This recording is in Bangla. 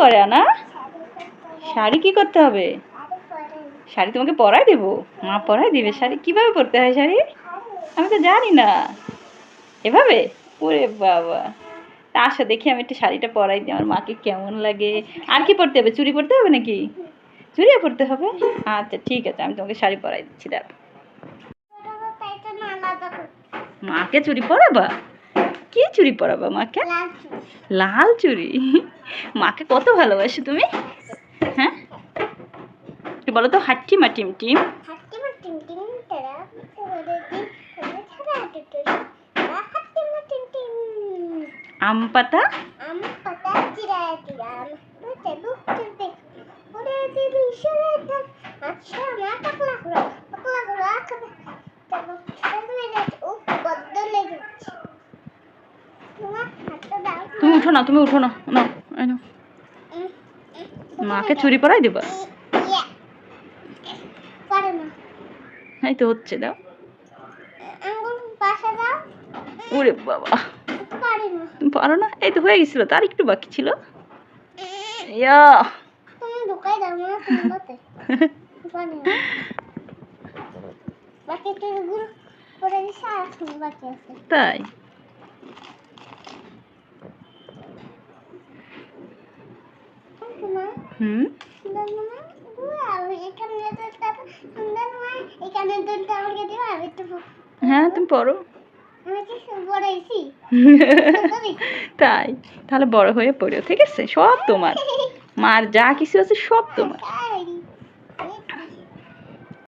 করে আনা? শাড়ি কি করতে হবে? শাড়ি তোমাকে পরাই দেবো। মা পরাই দিবে। শাড়ি কীভাবে পরতে হয় শাড়ি? আমি তো জানি না। এভাবে? ওরে বাবা। তা আসো দেখি আমি একটু শাড়িটা পরাই দিই। আমার মাকে কেমন লাগে। আর কি পরতে হবে? চুরি পরতে হবে নাকি? চুড়িও পরতে হবে? আচ্ছা ঠিক আছে। আমি তোমাকে শাড়ি পরাই দিচ্ছি দাঁড়া মাকে চুরি পরাবা? কি চুরি পরাবা মাকে? লাল চুড়ি। মাকে কত ভালোবাসো তুমি? হ্যাঁ? একটু বলো তো হাট্টি মা টিম টিম। আম পাতা? হাতটা দাও তুমি উঠো না তুমি উঠো না না। মাকে চুড়ি পরাই দেবা? এই তো হচ্ছে দাও। ওরে বাবা। পারে না? এই তো হয়ে গেছিল তার একটু বাকি ছিল। ইয়া। তুমি ঢুকাই দাও না তোমাতে পারে না বাকি টুকগুলো পরে দিছে আর এখন বাকি আছে তাই তোমার হুম সুন্দর মনে আর এখানে দুধটা সুন্দর নয় এখানে দুধটা আমাকে দিও আর একটু হ্যাঁ তুমি পড়ো। তাই তাহলে বড় হয়ে পড়ো ঠিক আছে? সব তোমার। মার যা কিছু আছে সব তোমার। তাই